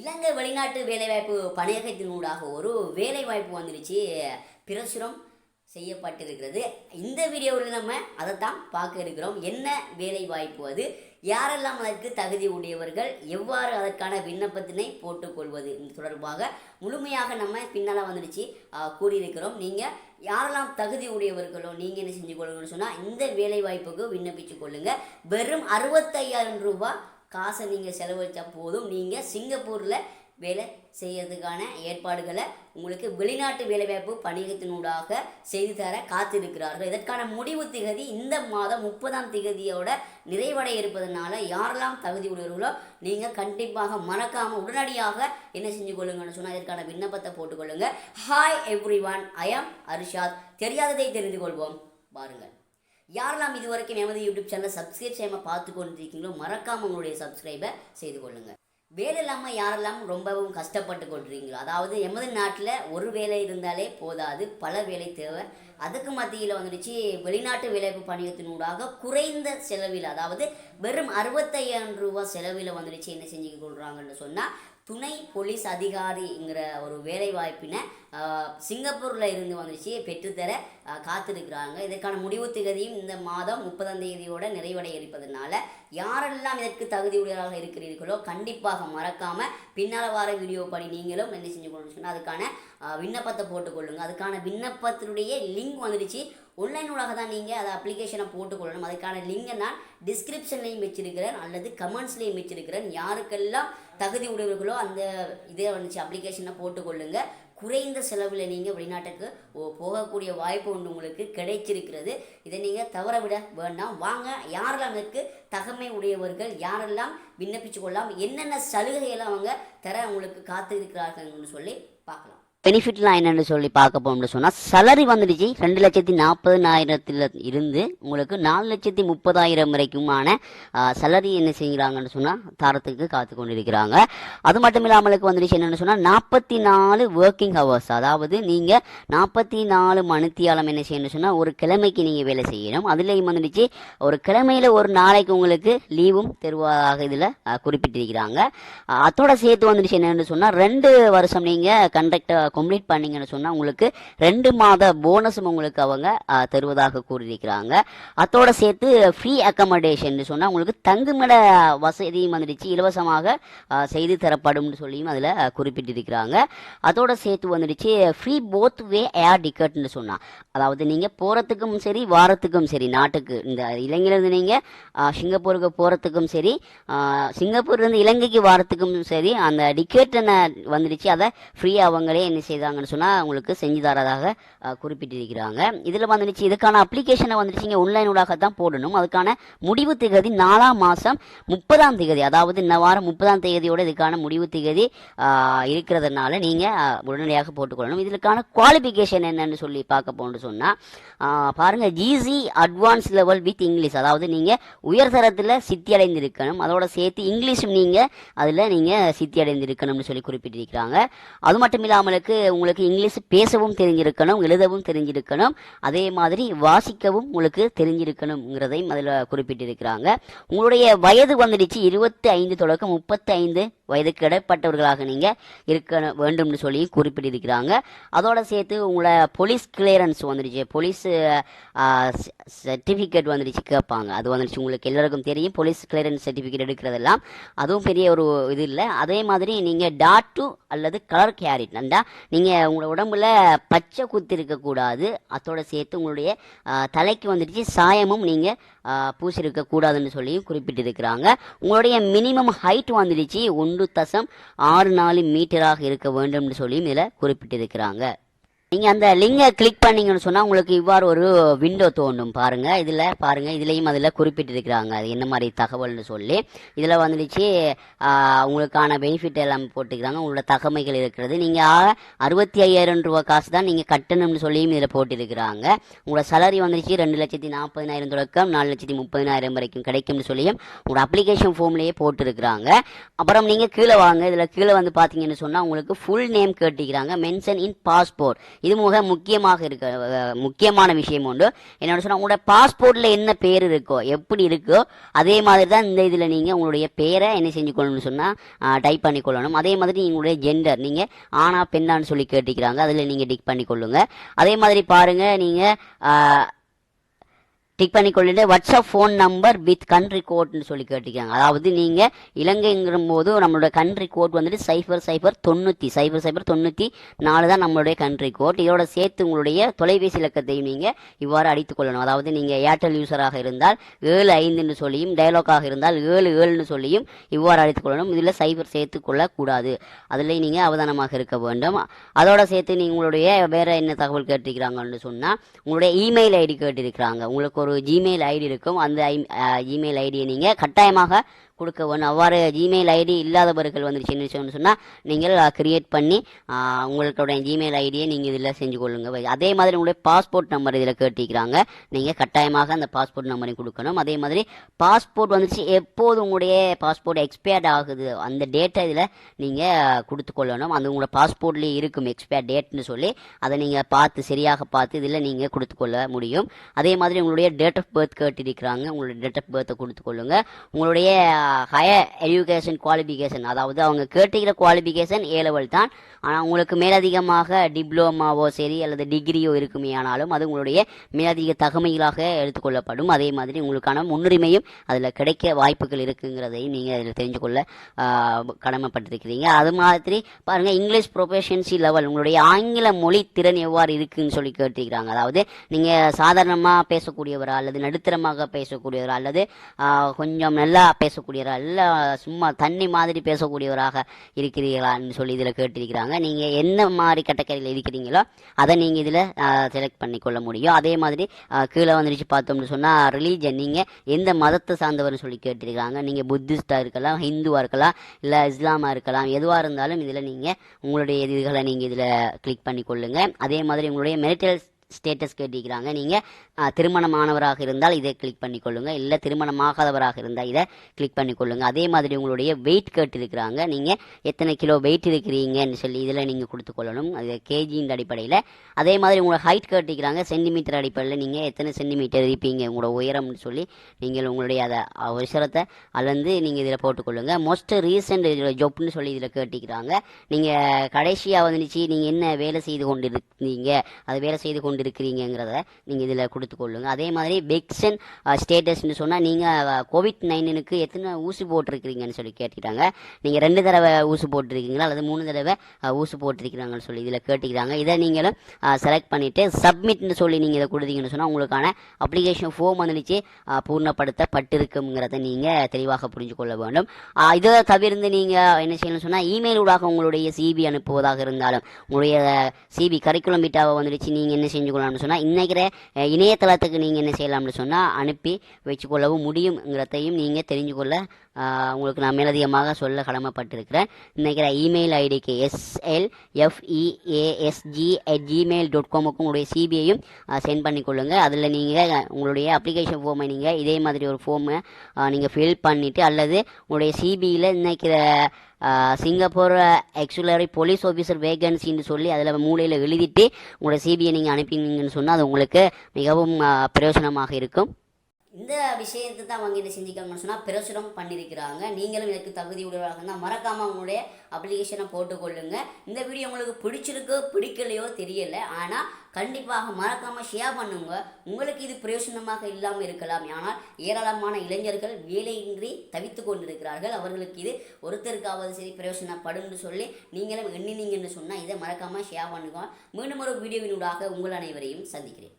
இலங்கை வெளிநாட்டு வேலைவாய்ப்பு பணியகத்தினூடாக ஒரு வேலைவாய்ப்பு வந்துருச்சு. பிரசுரம் செய்யப்பட்டிருக்கிறது. இந்த வீடியோவில் நம்ம அதைத்தான் பார்க்க இருக்கிறோம். என்ன வேலைவாய்ப்பு அது? யாரெல்லாம் அதற்கு தகுதி உடையவர்கள்? எவ்வாறு அதற்கான விண்ணப்பத்தினை போட்டுக்கொள்வது? இது தொடர்பாக முழுமையாக நம்ம பின்னால் வந்துடுச்சு கூறியிருக்கிறோம் நீங்கள் யாரெல்லாம் தகுதி உடையவர்களோ நீங்கள் என்ன செஞ்சு கொள்ளுங்கன்னு சொன்னால் இந்த வேலைவாய்ப்புக்கு விண்ணப்பிச்சு கொள்ளுங்கள் வெறும் அறுபத்தையாயிரம் ரூபாய் காசை நீங்கள் செலவழித்தா போதும். நீங்கள் சிங்கப்பூரில் வேலை செய்யறதுக்கான ஏற்பாடுகளை உங்களுக்கு வெளிநாட்டு வேலைவாய்ப்பு பணியகத்தினூடாக செய்து தர காத்திருக்கிறார்கள். இதற்கான முடிவு திகதி இந்த மாதம் முப்பதாம் திகதியோட நிறைவடைய இருப்பதனால யாரெல்லாம் தகுதி உள்ளவர்களோ நீங்கள் கண்டிப்பாக மறக்காமல் உடனடியாக என்ன செஞ்சு கொள்ளுங்கன்னு சொன்னால் இதற்கான விண்ணப்பத்தை போட்டுக்கொள்ளுங்க. Hi everyone I am Arishad தெரியாததை தெரிந்து கொள்வோம். பாருங்கள் யாரெல்லாம் இதுவரைக்கும் எமது யூடியூப் சேனலை சப்ஸ்கிரைப் செய்யாமல் பார்த்து கொண்டிருக்கீங்களோ மறக்காமல் உங்களுடைய சப்ஸ்கிரைபை செய்து கொள்ளுங்கள் வேலை இல்லாமல் யாரெல்லாம் ரொம்பவும் கஷ்டப்பட்டு கொண்டிருக்கீங்களோ அதாவது எமது நாட்டில் ஒரு வேலை இருந்தாலே போதாது பல வேலை தேவை. அதுக்கு மத்தியில் வந்துடுச்சு வெளிநாட்டு வேலைவாய்ப்பு பணியத்தினூடாக குறைந்த செலவில் அதாவது வெறும் அறுபத்தையாயிரம் ரூபா செலவில் வந்துடுச்சு என்ன செஞ்சு கொள்கிறாங்கன்னு சொன்னால் துணை போலீஸ் அதிகாரிங்கிற ஒரு வேலைவாய்ப்பினை சிங்கப்பூரில் இருந்து வந்துச்சு பெற்றுத்தர காத்திருக்கிறாங்க. இதற்கான முடிவு திகதியும் இந்த மாதம் முப்பதாம் தேதியோட நிறைவடைய இருப்பதனால யாரெல்லாம் இதற்கு தகுதியுடையவராக இருக்கிறீர்களோ கண்டிப்பாக மறக்காமல் பின்னால் வர வீடியோ படி நீங்களும் என்ன செஞ்சு கொள்ளணும் சொன்னால் அதுக்கான விண்ணப்பத்தை போட்டுக்கொள்ளுங்க அதுக்கான விண்ணப்பத்தினுடைய லிங்க் வந்துடுச்சு. ஆன்லைனூடாக தான் நீங்கள் அதை அப்ளிகேஷனை போட்டுக்கொள்ளணும் அதுக்கான லிங்கை நான் டிஸ்கிரிப்ஷன்லையும் வச்சிருக்கிறேன் அல்லது கமெண்ட்ஸ்லையும் வச்சிருக்கிறேன். யாருக்கெல்லாம் தகுதி உடையவர்களோ அந்த இதே வந்துச்சு அப்ளிகேஷனை போட்டுக்கொள்ளுங்க. குறைந்த செலவில் நீங்கள் வெளிநாட்டுக்கு போகக்கூடிய வாய்ப்பு ஒன்று உங்களுக்கு கிடைச்சிருக்கிறது. இதை நீங்கள் தவற விட வேண்டாம். வாங்க யாரெல்லாம் இதற்கு தகமை உடையவர்கள் யாரெல்லாம் விண்ணப்பிச்சு கொள்ளலாம் என்னென்ன சலுகையெல்லாம் அவங்க தர உங்களுக்கு காத்து இருக்கிறார்கள்னு சொல்லி பார்க்கலாம். பெனிஃபிட்லாம் என்னென்னு சொல்லி பார்க்க போகணும்னு சொன்னால் சலரி வந்துடுச்சு. ரெண்டு லட்சத்தி நாற்பதுனாயிரத்தில் இருந்து உங்களுக்கு நாலு லட்சத்தி முப்பதாயிரம் வரைக்குமான சலரி என்ன செய்கிறாங்கன்னு சொன்னால் தரத்துக்கு காத்து கொண்டிருக்கிறாங்க. அது மட்டும் இல்லாமலுக்கு வந்துடுச்சு என்னென்னு சொன்னால் நாற்பத்தி நாலு ஒர்க்கிங் ஹவர்ஸ் அதாவது நீங்கள் நாற்பத்தி நாலு மணித்தியாலம் என்ன செய்யணும்னு சொன்னால் ஒரு கிழமைக்கு நீங்கள் வேலை செய்யணும். அதுலேயும் வந்துடுச்சு ஒரு கிழமையில் ஒரு நாளைக்கு உங்களுக்கு லீவும் தருவதாக இதில் குறிப்பிட்டிருக்கிறாங்க. அதோட சேர்த்து வந்துடுச்சு என்னென்னு சொன்னால் ரெண்டு வருஷம் நீங்கள் கண்டக்டர் கம்ப்ளீட் பண்ணீங்கன்னு சொன்னால் உங்களுக்கு ரெண்டு மாத போனஸும் உங்களுக்கு அவங்க தருவதாக கூறியிருக்கிறாங்க. அதோட சேர்த்து ஃப்ரீ அக்கமடேஷன் சொன்னால் உங்களுக்கு தங்குமிட வசதியும் வந்துடுச்சு. இலவசமாக செய்து தரப்படும்னு சொல்லியும் அதில் குறிப்பிட்டிருக்கிறாங்க. அதோட சேர்த்து வந்துடுச்சு ஃப்ரீ போத் வே ஏர் டிக்கெட்னு சொன்னால் அதாவது நீங்கள் போகிறதுக்கும் சரி வாரத்துக்கும் சரி நாட்டுக்கு இந்த இலங்கையிலேருந்து நீங்கள் சிங்கப்பூருக்கு போகிறதுக்கும் சரி சிங்கப்பூர்லேருந்து இலங்கைக்கு வாரத்துக்கும் சரி அந்த டிக்கெட் வந்துடுச்சு அதை ஃப்ரீயாக அவங்களே என்ன செய்தாங்கன்னு சொன்னால் உங்களுக்கு செஞ்சு தரதாக குறிப்பிட்டிருக்கிறாங்க. இதில் வந்துடுச்சு இதுக்கான அப்ளிகேஷனை வந்துடுச்சு இங்கே ஆன்லைனூடாக தான் போடணும். அதுக்கான முடிவு திகதி நாலாம் மாதம் முப்பதாம் திகதி அதாவது இந்த வாரம் முப்பதாம் தேதியோடு இதுக்கான முடிவு திகதி இருக்கிறதுனால நீங்கள் உடனடியாக போட்டுக்கொள்ளணும். இதுக்கான குவாலிஃபிகேஷன் என்னன்னு சொல்லி பார்க்க போகணும்னு சொன்னால் பாருங்கள் GC advance level with English அதாவது நீங்கள் உயர்தரத்தில் சித்தி அடைந்திருக்கணும் அதோட சேர்த்து இங்கிலீஷும் நீங்கள் அதில் நீங்கள் சித்தி அடைந்திருக்கணும்னு சொல்லி குறிப்பிட்டிருக்கிறாங்க. அது மட்டும் இல்லாமலுக்கு உங்களுக்கு இங்கிலீஷ் பேசவும் தெரிஞ்சிருக்கணும் எழுதவும் தெரிஞ்சிருக்கணும். அதே மாதிரி வாசிக்கவும் உங்களுக்கு தெரிஞ்சிருக்கணுங்கிறதையும் அதில் குறிப்பிட்டிருக்கிறாங்க. உங்களுடைய வயது வந்துடுச்சு இருபத்தி ஐந்து தொடக்கம் முப்பத்தி ஐந்து வயதுக்கு இடைப்பட்டவர்களாக நீங்கள் இருக்க வேண்டும்னு சொல்லி குறிப்பிட்டிருக்கிறாங்க. அதோட சேர்த்து உங்களை போலீஸ் கிளியரன்ஸ் வந்துடுச்சு போலீஸ் சர்டிஃபிகேட் வந்துடுச்சு கேட்பாங்க அது வந்துடுச்சு உங்களுக்கு எல்லாருக்கும் தெரியும். போலீஸ் கிளியரன்ஸ் சர்டிஃபிகேட் எடுக்கிறதெல்லாம். அதுவும் பெரிய ஒரு இது இல்லை. அதே மாதிரி நீங்கள் டாட்டு அல்லது கலர் கேரிட் நண்டா நீங்கள் உங்களோட உடம்புல பச்சை குத்து இருக்கக்கூடாது. அதோட சேர்த்து உங்களுடைய தலைக்கு வந்துடுச்சு சாயமும் நீங்கள் பூசிருக்க கூடாதுன்னு சொல்லியும் குறிப்பிட்டிருக்கிறாங்க. உங்களுடைய மினிமம் ஹைட் வந்துடுச்சு. ஒன்று தசம் ஆறு நாலு மீட்டராக இருக்க வேண்டும்னு சொல்லியும் இதில் குறிப்பிட்டிருக்கிறாங்க. நீங்கள் அந்த லிங்கை கிளிக் பண்ணீங்கன்னு சொன்னால் உங்களுக்கு இவ்வாறு ஒரு விண்டோ தோணும் பாருங்கள் இதில் பாருங்கள் இதுலேயும் அதில் குறிப்பிட்டிருக்கிறாங்க. அது என்ன மாதிரி தகவல்னு சொல்லி. இதில் வந்துடுச்சு உங்களுக்கான பெனிஃபிட் எல்லாம் போட்டுக்கிறாங்க. உங்களோட தகமைகள் இருக்கிறது. நீங்கள் அறுபத்தி ஐயாயிரம் ரூபா காசு தான் நீங்கள் கட்டணும்னு சொல்லியும் இதில் போட்டிருக்கிறாங்க. உங்களோட சேலரி வந்துடுச்சு ரெண்டு லட்சத்தி நாற்பதினாயிரம் தொடக்கம் நாலு லட்சத்தி முப்பதினாயிரம் வரைக்கும் கிடைக்கும்னு சொல்லியும் உங்களோட அப்ளிகேஷன் ஃபார்ம்லேயே போட்டிருக்கிறாங்க. அப்புறம் நீங்கள் கீழே வாங்க. இதில் கீழே வந்து பார்த்தீங்கன்னு சொன்னால் உங்களுக்கு ஃபுல் நேம் கேட்டிருக்கிறாங்க. மென்ஷன் இன் பாஸ்போர்ட் இது மிக முக்கியமாக இருக்க முக்கியமான விஷயம் உண்டு. என்னோட சொன்னால் உங்களோட பாஸ்போர்ட்டில் என்ன பேர் இருக்கோ எப்படி இருக்கோ அதே மாதிரி தான் இந்த இதில் நீங்கள் உங்களுடைய பேரை என்ன செஞ்சுக்கொள்ளணும்னு சொன்னால் டைப் பண்ணி கொள்ளணும் அதே மாதிரி உங்களுடைய ஜெண்டர் நீங்கள் ஆனா பெண்ணான்னு சொல்லி கேட்டுக்கிறாங்க. அதில் நீங்கள் டிக் பண்ணி கொள்ளுங்கள் அதே மாதிரி பாருங்கள் நீங்கள் tick பண்ணிக்கொள்ளிட்டு WhatsApp phone number with country கோட்னு சொல்லி கேட்டுக்கிறாங்க அதாவது நீங்கள் இலங்கைங்கிற போது நம்மளோட கண்ட்ரி கோட் வந்துட்டு சைஃபர் சைஃபர் தொண்ணூற்றி சைஃபர் சைஃபர் தொண்ணூற்றி நாலு தான் நம்மளுடைய கண்ட்ரி கோட் இதோட சேர்த்து உங்களுடைய தொலைபேசி இலக்கத்தையும் நீங்கள் இவ்வாறு அடித்துக் கொள்ளணும். அதாவது நீங்கள் ஏர்டெல் யூசராக இருந்தால் ஏழு ஐந்துன்னு சொல்லியும் டைலாக்காக இருந்தால் ஏழு ஏழுன்னு சொல்லியும் இவ்வாறு அடித்துக் கொள்ளணும். இதில் சைஃபர் சேர்த்து கொள்ளக்கூடாது. அதில் நீங்கள் அவதானமாக இருக்க வேண்டும். அதோட சேர்த்து நீங்கள் உங்களுடைய வேறு என்ன தகவல் கேட்டிருக்கிறாங்கன்னு சொன்னால் உங்களுடைய இமெயில் ஐடி கேட்டிருக்கிறாங்க. உங்களுக்கு ஒரு ஜிமெயில் ஐடி இருக்கும். அந்த ஜிமெயில் ஐடியை uh, நீங்கள் கட்டாயமாக கொடுக்க ஒன்று அவ்வாறு ஜிமெயில் ஐடி இல்லாதவர்கள் வந்துருச்சுன்னு சொன்னால் நீங்கள் கிரியேட் பண்ணி உங்களுடைய ஜிமெயில் ஐடியை நீங்கள் இதில் செஞ்சு கொள்ளுங்க. அதே மாதிரி உங்களுடைய பாஸ்போர்ட் நம்பர் இதில் கேட்டிருக்கிறாங்க. நீங்கள் கட்டாயமாக அந்த பாஸ்போர்ட் நம்பரையும் கொடுக்கணும். அதே மாதிரி பாஸ்போர்ட் வந்துச்சு எப்போது உங்களுடைய பாஸ்போர்ட் எக்ஸ்பயர்ட் ஆகுது அந்த டேட்டை இதில் நீங்கள் கொடுத்து கொள்ளணும். அது உங்களோட பாஸ்போர்ட்லேயே இருக்கும் எக்ஸ்பயர் டேட்னு சொல்லி. அதை நீங்கள் பார்த்து சரியாக பார்த்து இதில் நீங்கள் கொடுத்துக்கொள்ள முடியும். அதே மாதிரி உங்களுடைய டேட் ஆஃப் பர்த் கேட்டிருக்கிறாங்க. உங்களுடைய டேட் ஆஃப் பர்த்தை கொடுத்துக்கொள்ளுங்க உங்களுடைய ஹையர் எஜுகேஷன் குவாலிஃபிகேஷன் அதாவது அவங்க கேட்டுக்கிற குவாலிஃபிகேஷன் ஏ லெவல் தான். ஆனால் உங்களுக்கு மேலதிகமாக டிப்ளோமாவோ சரி அல்லது டிகிரியோ இருக்குமே ஆனாலும் அது உங்களுடைய மேலதிக தகமைகளாக எடுத்துக்கொள்ளப்படும். அதே மாதிரி உங்களுக்கான முன்னுரிமையும் அதில் கிடைக்க வாய்ப்புகள் இருக்குங்கிறதையும் நீங்கள் அதில் தெரிஞ்சுக்கொள்ள ஆஹ், கடமைப்பட்டிருக்கிறீங்க. அது மாதிரி பாருங்கள் இங்கிலீஷ் ப்ரொஃபஷன்சி லெவல் உங்களுடைய ஆங்கில மொழி திறன் எவ்வாறு இருக்குன்னு சொல்லி கேட்டிருக்கிறாங்க. அதாவது நீங்கள் சாதாரணமாக பேசக்கூடியவரா அல்லது நடுத்தரமாக பேசக்கூடியவரா அல்லது கொஞ்சம் நல்லா பேசக்கூடிய பேசக்கூடியவரா இல்லை சும்மா தண்ணி மாதிரி பேசக்கூடியவராக இருக்கிறீர்களான்னு சொல்லி இதில் கேட்டிருக்கிறாங்க. நீங்கள் என்ன மாதிரி கேட்டகரியில் இருக்கிறீங்களோ அதை நீங்கள் இதில் செலக்ட் பண்ணிக்கொள்ள முடியும். அதே மாதிரி கீழே வந்துருச்சு பார்த்தோம்னு சொன்னால் ரிலீஜன் நீங்கள் எந்த மதத்தை சார்ந்தவர்னு சொல்லி கேட்டிருக்காங்க நீங்கள் புத்திஸ்டாக இருக்கலாம் ஹிந்துவாக இருக்கலாம் இல்லை இஸ்லாமாக இருக்கலாம் எதுவாக இருந்தாலும் இதில் நீங்கள் உங்களுடைய இதுகளை நீங்கள் இதில் கிளிக் பண்ணிக்கொள்ளுங்க. அதே மாதிரி உங்களுடைய மெரிட்டல் ஸ்டேட்டஸ் கேட்டிருக்கிறாங்க. நீங்கள் திருமணமானவராக இருந்தால் இதை கிளிக் பண்ணிக்கொள்ளுங்க. இல்லை திருமணமாகாதவராக இருந்தால் இதை கிளிக் பண்ணிக்கொள்ளுங்க. அதே மாதிரி உங்களுடைய வெயிட் கேட்டிருக்கிறாங்க. நீங்கள் எத்தனை கிலோ வெயிட் இருக்கிறீங்கன்னு சொல்லி இதில் நீங்கள் கொடுத்துக்கொள்ளணும் அது கேஜின்ற அடிப்படையில். அதே மாதிரி உங்களை ஹைட் கேட்டிருக்கிறாங்க. சென்டிமீட்டர் அடிப்படையில் நீங்கள் எத்தனை சென்டிமீட்டர் இருப்பீங்க? உங்களோட உயரம்னு சொல்லி நீங்கள் உங்களுடைய அதை உயரத்தை அளந்து நீங்கள் இதில் போட்டுக்கொள்ளுங்கள் மோஸ்ட் ரீசெண்ட் ஜொப்னு சொல்லி இதில் கேட்டிருக்கிறாங்க. நீங்கள் கடைசியாக வந்துச்சு. நீங்கள் என்ன வேலை செய்து கொண்டு இருக்கீங்க அது வேலை செய்து கொண்டு இருக்கிறீங்கிறத நீங்கள் இதில் கொடுத்துக்கொள்ளுங்க. அதே மாதிரி பெக்ஸன் ஸ்டேட்டஸ்னு சொன்னால் நீங்கள் கோவிட் நைன்டீனுக்கு எத்தனை ஊசி போட்டிருக்கிறீங்கன்னு சொல்லி கேட்டுக்கிறாங்க நீங்கள் ரெண்டு தடவை ஊசி போட்டிருக்கீங்களா? அல்லது மூணு தடவை ஊசி போட்டிருக்கிறாங்கன்னு சொல்லி இதில் கேட்டுக்கிறாங்க இதை நீங்களும் செலக்ட் பண்ணிவிட்டு சப்மிட்னு சொல்லி நீங்கள் இதை கொடுத்தீங்கன்னு சொன்னால் உங்களுக்கான அப்ளிகேஷன் ஃபோம் வந்துச்சு பூர்ணப்படுத்தப்பட்டிருக்குங்கிறத நீங்கள் தெளிவாக புரிஞ்சு கொள்ள வேண்டும். இதை தவிர்த்து நீங்கள் என்ன செய்யணும்னு சொன்னால் இமெயில் ஊடாக உங்களுடைய சிபி அனுப்புவதாக இருந்தாலும் உங்களுடைய சிபி கரிக்குலம் பீட்டாவை வந்துடுச்சு. நீங்கள் என்ன செஞ்சுக்கலாம்னு சொன்னால் இன்றைக்கிற இணைய இணையதளத்துக்கு நீங்கள் என்ன செய்யலாம்னு சொன்னால் அனுப்பி வச்சுக்கொள்ளவும் முடியுங்கிறதையும் நீங்கள் தெரிஞ்சு கொள்ள உங்களுக்கு நான் மேலதிகமாக சொல்ல கடமைப்பட்டிருக்கிறேன். நினைக்கிற இமெயில் ஐடிக்கு SL FEASG at Gmail dot காமுக்கும் உங்களுடைய சிபிஐயும் சென்ட் பண்ணிக்கொள்ளுங்கள் அதில் நீங்கள் உங்களுடைய அப்ளிகேஷன் ஃபார்மை நீங்கள் இதே மாதிரி ஒரு ஃபார்மை நீங்கள் ஃபில் பண்ணிவிட்டு அல்லது உங்களுடைய சிபியில் நினைக்கிற சிங்கப்பூர் எக்ஸுலரி போலீஸ் ஆஃபீஸர் வேகன்சின்னு சொல்லி அதில் மூலையில் எழுதிட்டு உங்களோட சிபிஐ நீங்கள் அனுப்பினீங்கன்னு சொன்னால் அது உங்களுக்கு மிகவும் பிரயோஜனமாக இருக்கும். இந்த விஷயத்தை தான் அவங்க என்ன செஞ்சுக்காங்கன்னு சொன்னால் பிரசுரம் பண்ணியிருக்கிறாங்க நீங்களும் எனக்கு தகுதி உடையவராக இருந்தால் மறக்காமல் அவங்களுடைய அப்ளிகேஷனை போட்டுக்கொள்ளுங்க. இந்த வீடியோ உங்களுக்கு பிடிச்சிருக்கோ பிடிக்கலையோ தெரியலை. ஆனால் கண்டிப்பாக மறக்காமல் ஷேர் பண்ணுங்க. உங்களுக்கு இது பிரயோஜனமாக இல்லாமல் இருக்கலாம். ஆனால் ஏராளமான இளைஞர்கள் வேலையின்றி தவித்து கொண்டிருக்கிறார்கள். அவர்களுக்கு இது ஒருத்தருக்காவது சரி பிரயோசனப்படும்னு சொல்லி நீங்களும் எண்ணினீங்கன்னு சொன்னால் இதை மறக்காமல் ஷேர் பண்ணுங்க. மீண்டும் ஒரு வீடியோவினூடாக உங்கள் அனைவரையும் சந்திக்கிறேன்.